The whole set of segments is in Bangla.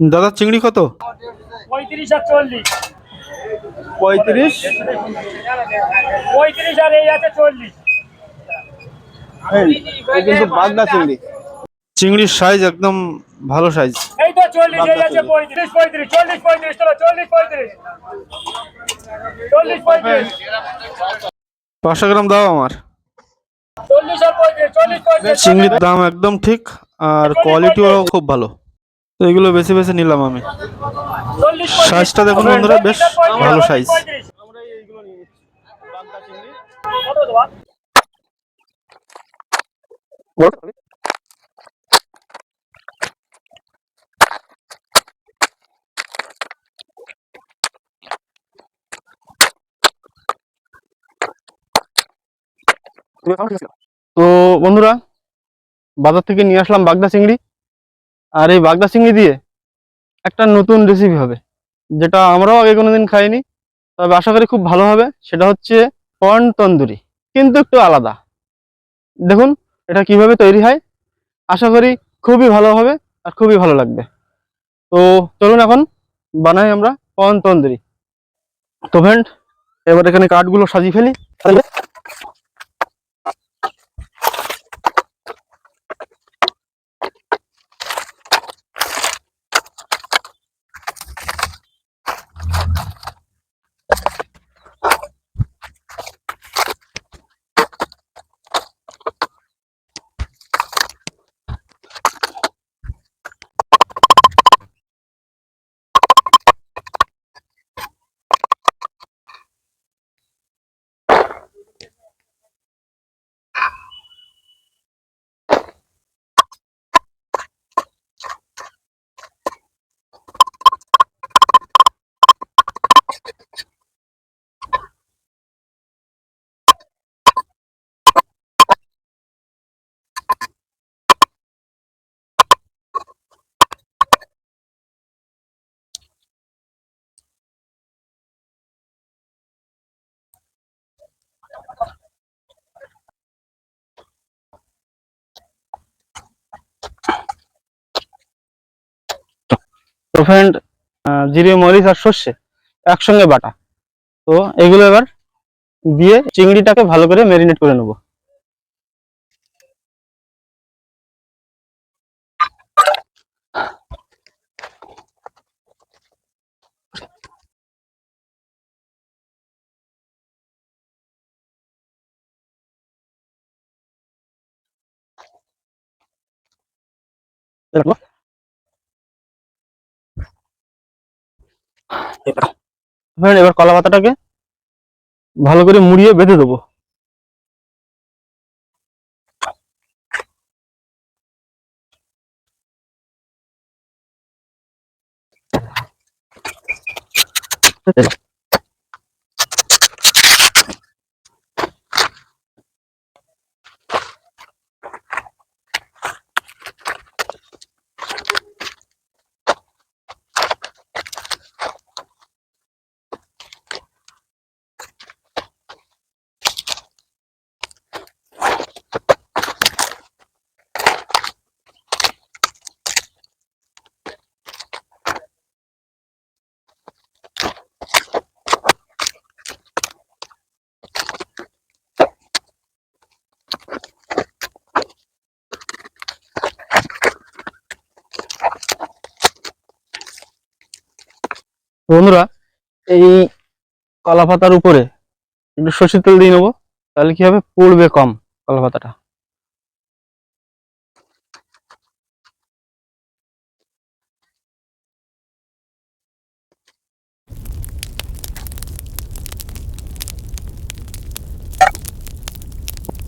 দাদা চিংড়ি কত? পঁয়ত্রিশ আর চল্লিশ। পঁয়ত্রিশ? পঁয়ত্রিশ আর এই আছে চল্লিশ। কিন্তু বাগদা চিংড়ি। চিংড়ির সাইজ একদম ভালো সাইজ এই তো এই আছে চলো পাঁচশো গ্রাম দাও আমার। চিংড়ির দাম একদম ঠিক আর কোয়ালিটিও খুব ভালো। তো এগুলো বেছে বেছে নিলাম আমি। সাইজটা দেখুন বন্ধুরা বেশ ভালো সাইজ কত তো বন্ধুরা, বাজার থেকে নিয়ে আসলাম বাগদা চিংড়ি। আর এই বাগদা চিংড়ি দিয়ে একটা নতুন রেসিপি হবে, যেটা আমরাও আগে কোনোদিন খাইনি, তবে আশা করি খুব ভালো হবে। সেটা হচ্ছে কর্ন তন্দুরি, কিন্তু একটু আলাদা। দেখুন, এটা কীভাবে তৈরি হয়, আশা করি খুবই ভালো হবে আর খুবই ভালো লাগবে। তো চলুন এখন, বানাই আমরা কর্ন তন্দুরি। তো ফ্রেন্ড এবার এখানে কাঠগুলো সাজিয়ে ফেলি। তো জিরে মরিচ আর সর্ষে একসঙ্গে বাটা। তো এগুলো এবার দিয়ে চিংড়িটাকে ভালো করে ম্যারিনেট করে নেব। ফ্রেন্ড এবার কলা পাতাটাকে ভালো করে মুড়িয়ে বেঁধে দেবো। বন্ধুরা, এই কলা পাতার উপরে একটু সর্ষের তেল দিয়ে নেব, তাহলে কি হবে? পড়বে কম কলা পাতাটা।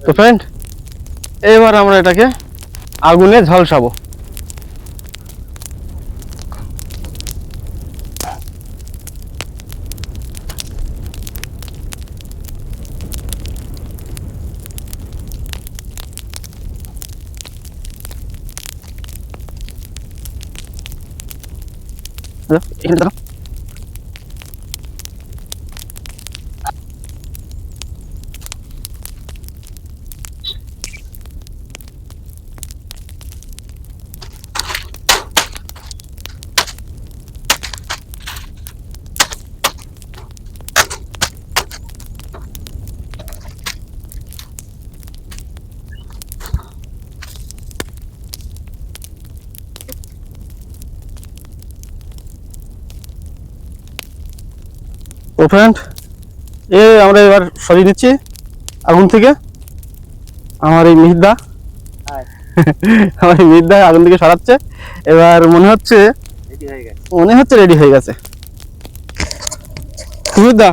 তো ফ্রেন্ড এবার আমরা এটাকে আগুনে ঝলসাবো। এখানে দাঁড়াও। তো ফ্রেন্ড এ আমরা এবার সরিয়ে নিচ্ছি আগুন থেকে। আমার এই মিহিদা। আমার এই মিহিদা আগুন থেকে সরাচ্ছে। এবার মনে হচ্ছে মনে হচ্ছে রেডি হয়ে গেছে। মিহিদা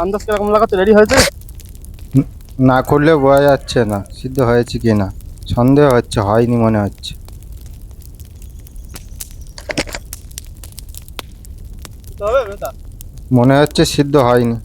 আন্দাজ কীরকম লাগাচ্ছে? রেডি হয়েছে? না করলে বোঝা যাচ্ছে না সিদ্ধ হয়েছে কি না। সন্দেহ হচ্ছে হয়নি মনে হচ্ছে। হবে মনে হচ্ছে সিদ্ধ হয়নি।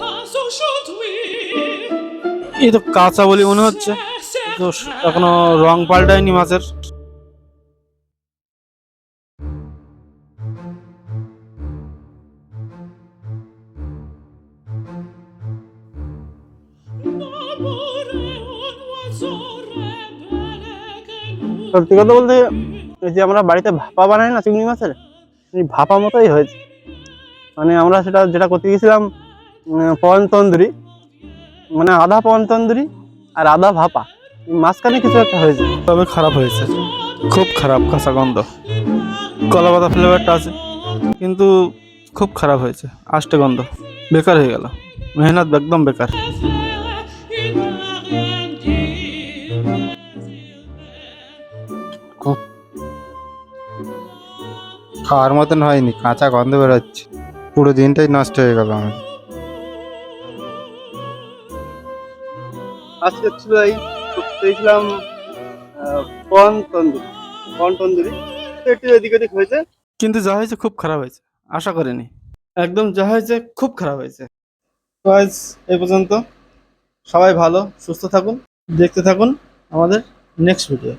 Quand এই তো কাঁচা বলে মনে হচ্ছে। তো এখনও রং পাল্টায়নি মাছের। সত্যি কথা বলতে, এই যে আমরা বাড়িতে ভাপা বানাই না চিংড়ি মাছের ভাপা মতোই হয়েছে। মানে আমরা সেটা যেটা করতে গেছিলাম পবন তন্দুরি মানে আধা পন তন্দুরি আর আধা ভাপা। মাঝখানে কিছু একটা হয়েছে। তবে খারাপ হয়েছে। খুব খারাপ কাঁচা গন্ধ। কলা পাতা ফ্লেভারটা আছে। কিন্তু খুব খারাপ হয়েছে। আষ্টে গন্ধ। বেকার হয়ে গেল। মেহনত একদম বেকার। খাওয়ার মতন হয়নি। কাঁচা গন্ধ বেরোচ্ছে। পুরো দিনটাই নষ্ট হয়ে গেল আমার। আজকে ছিল এই করতেছিলাম পন তন্দুরি। পন তন্দুরি। তো একটু এদিক ওদিক হয়েছে। কিন্তু যা হয়েছে খুব খারাপ হয়েছে। আশা করিনি। একদম যা হয়েছে খুব খারাপ হয়েছে। তো আজ এ পর্যন্ত। সবাই ভালো সুস্থ থাকুন দেখতে থাকুন আমাদের নেক্সট ভিডিও